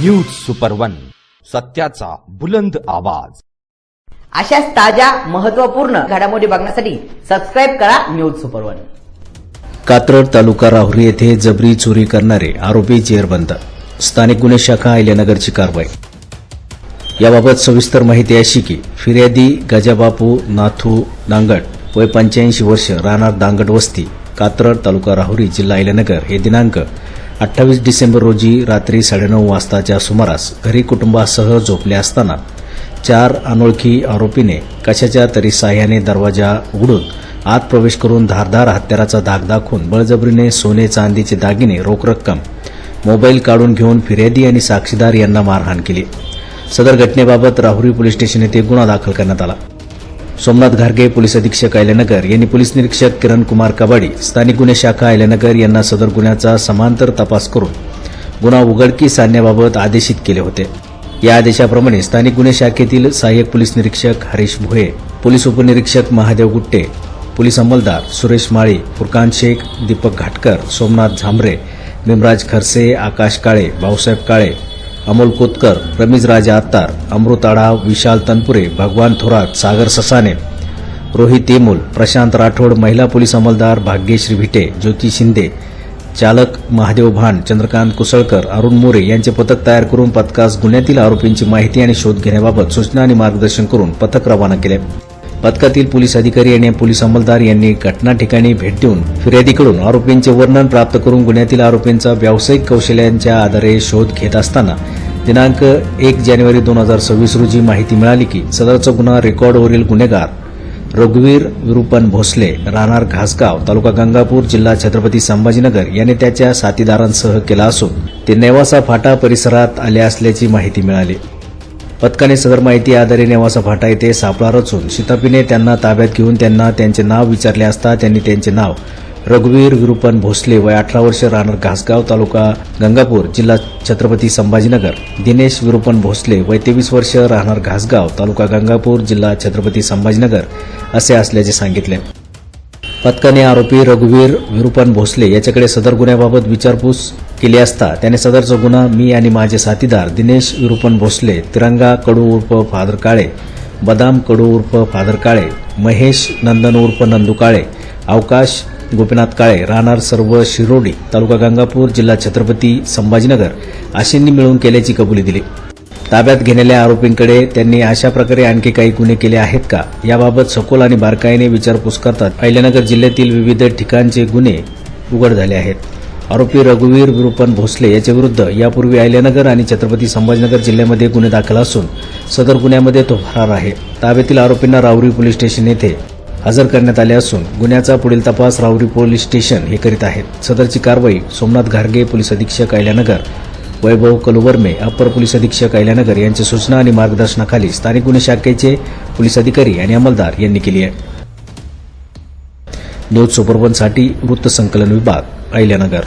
News super one सत्याचा बुलंद आवाज. अशाच ताज्या महत्त्वपूर्ण घडामोडी बघण्यासाठी सबस्क्राईब करा news super one. Katrad taluka Rahuri येथे जबरी चोरी करणारे आरोपी जेरबंद. स्थानिक गुन्हे शाखा अहिल्यानगरची कारवाई. याबाबत सविस्तर माहिती अशी की फिर्यादी गजाबापू नाथू दांगड वय पंच्याऐंशी वर्ष राहणार दांगड वस्ती कात्रड तालुका राहुरी जिल्हा अहिल्यानगर हे दिनांक अठ्ठावीस डिसेंबर रोजी रात्री साडेनऊ वाजताच्या सुमारास घरी कुटुंबासह झोपले असताना चार अनोळखी आरोपीने कशाच्या तरी साह्याने दरवाजा उघडून आत प्रवेश करून धारदार हत्याराचा धाक दाखवून बळजबरीने सोने चांदीचे दागिने रोख रक्कम मोबाईल काढून घेऊन फिर्यादी आणि साक्षीदार यांना मारहाण केली. सदर घटनेबाबत राहुरी पोलीस स्टेशन येथे गुन्हा दाखल करण्यात आला. सोमनाथ घारगे पोलीस अधीक्षक आयल्यानगर यांनी पोलीस निरीक्षक किरण कुमार कबाडी स्थानिक गुन्हे शाखा आयल्यानगर यांना सदर गुन्ह्याचा समांतर तपास करून गुन्हा उघडकीस आणण्याबाबत आदेशित केले होते. या आदेशाप्रमाणे स्थानिक गुन्हे शाखेतील सहाय्यक पोलीस निरीक्षक हरीश भोये पोलीस उपनिरीक्षक महादेव गुट्टे पोलीस अंमलदार सुरेश माळी फुरकान शेख दीपक घाटकर सोमनाथ झांबरे भीमराज खरसे आकाश काळे भाऊसाहेब काळे अमोल कोतकर रमीज राजा आत्तार अमृत आढाव विशाल तनपुरे भगवान थोरात सागर ससाने रोहित तेमूल प्रशांत राठोड महिला पोलीस अंमलदार भाग्यश्री भिटे ज्योती शिंदे चालक महादेव भान चंद्रकांत कुसळकर अरुण मोरे यांचे पथक तयार करून पथकास गुन्ह्यातील आरोपींची माहिती आणि शोध घेण्याबाबत सूचना आणि मार्गदर्शन करून पथक रवाना केले. पथकातील पोलीस अधिकारी आणि पोलीस अंमलदार यांनी घटना ठिकाणी भेट देऊन फिर्यादीकडून आरोपींचे वर्णन प्राप्त करून गुन्ह्यातील आरोपींचा व्यावसायिक कौशल्यांच्या आधारे शोध घेत असताना दिनांक एक जानेवारी दोन हजार सव्वीस रोजी माहिती मिळाली की सदरचा गुन्हा रेकॉर्डवरील गुन्हेगार रघुवीर विरुपन भोसले राहणार घासगाव तालुका गंगापूर जिल्हा छत्रपती संभाजीनगर याने त्याच्या साथीदारांसह केला असून ते नेवासा फाटा परिसरात आले असल्याची माहिती मिळाली. पथकाने सदर माहिती आधारे नेवासा फाटा येथे सापळा रचून शितापीने त्यांना ताब्यात घेऊन त्यांना त्यांचे नाव विचारले असता त्यांनी त्यांचे नाव रघुवीर विरुपन भोसले वय अठरा वर्ष राहणार घासगाव तालुका गंगापूर जिल्हा छत्रपती संभाजीनगर. दिनेश विरुपन भोसले वय तेवीस वर्ष राहणार घासगाव तालुका गंगापूर जिल्हा छत्रपती संभाजीनगर असे असल्याचे सांगितले. पथकाने आरोपी रघुवीर विरुपन भोसले याच्याकडे सदर गुन्ह्याबाबत विचारपूस केली असता त्याने सदरचा गुन्हा मी आणि माझे साथीदार दिनेश विरुपन भोसले तिरंगा कडू उर्फ फादर काळे बदाम कडू उर्फ फादर काळे महेश नंदन उर्फ नंदू काळे अवकाश गोपीनाथ काळे राहणार सर्व शिरोडी तालुका गंगापूर जिल्हा छत्रपती संभाजीनगर अशींनी मिळून केल्याची कबुली दिली. ताब्यात घेण्याल्या आरोपींकडे त्यांनी अशा प्रकारे आणखी काही गुन्हे केले आहेत का? याबाबत सखोल आणि बारकाईने विचारपूस करतात अहिल्यानगर जिल्ह्यातील विविध ठिकाणचे गुन्हे उघड झाले आहेत. आरोपी रघुवीर विरुपन भोसले याच्या विरुद्ध यापूर्वी अहिल्यानगर आणि छत्रपती संभाजीनगर जिल्ह्यामध्ये गुन्हे दाखल असून सदर गुन्ह्यामध्ये तो फरार आहे. ताब्यातील आरोपींना रावरी पोलीस स्टेशन येथे हजर करण्यात आले असून गुन्ह्याचा पुढील तपास राहुरी पोलीस स्टेशन हे करीत आहेत. सदरची कारवाई सोमनाथ घारगे पोलीस अधीक्षक अहिल्यानगर वैभव कलुवर्मे अप्पर पोलीस अधीक्षक अहिल्यानगर यांच्या सूचना आणि मार्गदर्शनाखाली स्थानिक गुन्हे शाखेचे पोलीस अधिकारी आणि अंमलदार यांनी केली आहे. न्यूज सुपरवनसाठी वृत्तसंकलन विभाग अहिल्यानगर.